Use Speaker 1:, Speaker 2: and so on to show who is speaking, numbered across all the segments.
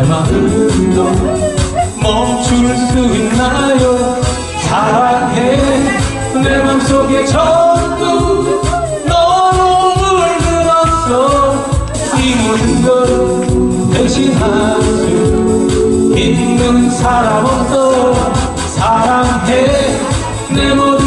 Speaker 1: 내 마음도 멈출 수 있나요? 사랑해. 내 맘속에 전부 너무 물들었어. 이 모든 걸 대신할 수 있는 사람 없어. 사랑해. 내 모든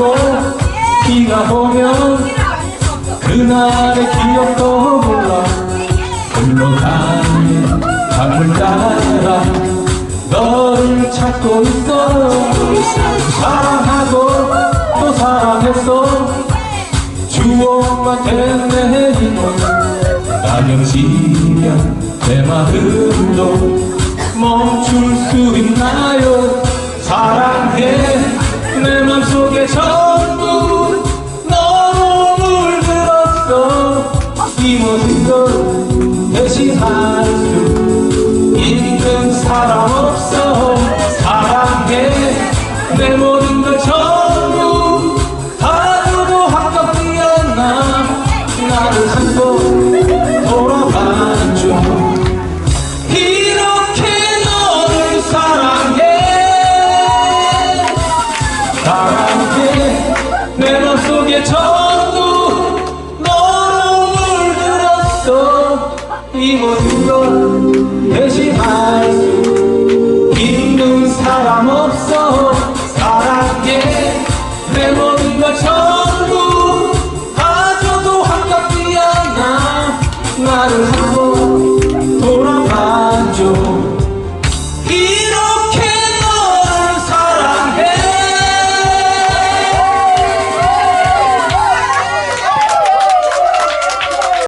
Speaker 1: 바람고 비가 오면 그날의 기억도 몰라. 흘러 가는 강물 따라 너를 찾고 있어. 사랑하고 또 사랑했어. 추억만 되뇌이고 낙엽지면 내 마음도 한수 인근 사람 없어. 사랑해. 내 모든 걸 전부 다 주고 한껏뛰었나. 나를 한고 돌아봐줘. 이렇게 너를 사랑해. 사랑해. 내 맘속에 전 Một 宙